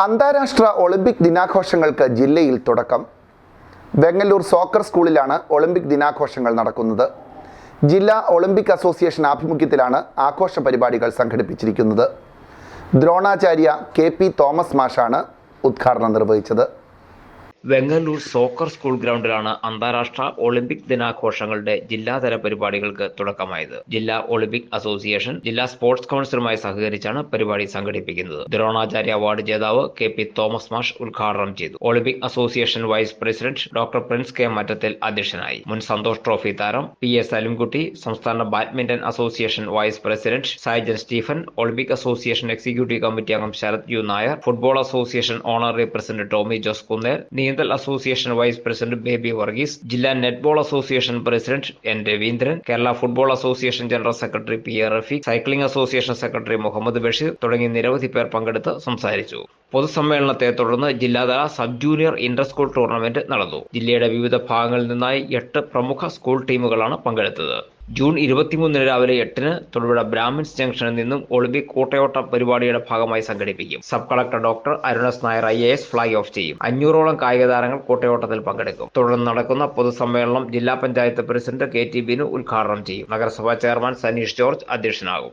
അന്താരാഷ്ട്ര ഒളിമ്പിക് ദിനാഘോഷങ്ങൾക്ക് ജില്ലയിൽ തുടക്കം. വെങ്ങല്ലൂർ സോക്കർ സ്കൂളിലാണ് ഒളിമ്പിക് ദിനാഘോഷങ്ങൾ നടക്കുന്നത്. ജില്ലാ ഒളിമ്പിക് അസോസിയേഷൻ ആഭിമുഖ്യത്തിലാണ് ആഘോഷ പരിപാടികൾ സംഘടിപ്പിച്ചിരിക്കുന്നത്. ദ്രോണാചാര്യ കെ പി തോമസ് മാഷാണ് ഉദ്ഘാടനം നിർവഹിച്ചത്. വെങ്ങല്ലൂർ സോക്കർ സ്കൂൾ ഗ്രൗണ്ടിലാണ് അന്താരാഷ്ട്ര ഒളിമ്പിക് ദിനാഘോഷങ്ങളുടെ ജില്ലാതല പരിപാടികൾക്ക് തുടക്കമായത്. ജില്ലാ ഒളിമ്പിക് അസോസിയേഷൻ ജില്ലാ സ്പോർട്സ് കൗൺസിലുമായി സഹകരിച്ചാണ് പരിപാടി സംഘടിപ്പിക്കുന്നത്. ദ്രോണാചാര്യ അവാർഡ് ജേതാവ് കെ പി തോമസ് മാഷ് ഉദ്ഘാടനം ചെയ്തു. Olympic association vice president doctor Prince K Mattathil അധ്യക്ഷനായി. മുൻ സന്തോഷ് ട്രോഫി താരം പി എസ് സലിംകുട്ടി സംസ്ഥാന badminton association vice president Saijan Stephen Olympic association executive committee അംഗം Sarath U Nair football association honorary president Tomy Jose Kunnel നീന്തൽ association vice president Baby Varghese ജില്ലാ netball association president N Raveendran Kerala football association general secretary P R Rafeeq cycling association secretary Muhammad Basheer തുടങ്ങി നിരവധി പേർ പങ്കെടുത്ത് സംസാരിച്ചു. പൊതുസമ്മേളനത്തെ തുടർന്ന് ജില്ലാതല sub junior inter school tournament നടന്നു. ജില്ലയുടെ വിവിധ ഭാഗങ്ങളിൽ നിന്നായി എട്ട് പ്രമുഖ സ്കൂൾ ടീമുകളാണ് പങ്കെടുത്തത്. ജൂൺ ഇരുപത്തിമൂന്നിന് രാവിലെ എട്ടിന് തൊടുപുഴ ബ്രാഹ്മിൻസ് ജംഗ്ഷനിൽ നിന്നും ഒളിമ്പിക് കൂട്ടയോട്ട പരിപാടിയുടെ ഭാഗമായി സംഘടിപ്പിക്കും. Sub collector doctor Arunas Nair I S flag off ചെയ്യും. അഞ്ഞൂറോളം കായിക താരങ്ങൾ കൂട്ടയോട്ടത്തിൽ പങ്കെടുക്കും. തുടർന്ന് നടക്കുന്ന പൊതുസമ്മേളനം ജില്ലാ panchayat president K T Binu ഉദ്ഘാടനം ചെയ്യും. നഗരസഭാ ചെയർമാൻ സനീഷ് ജോർജ് അധ്യക്ഷനാകും.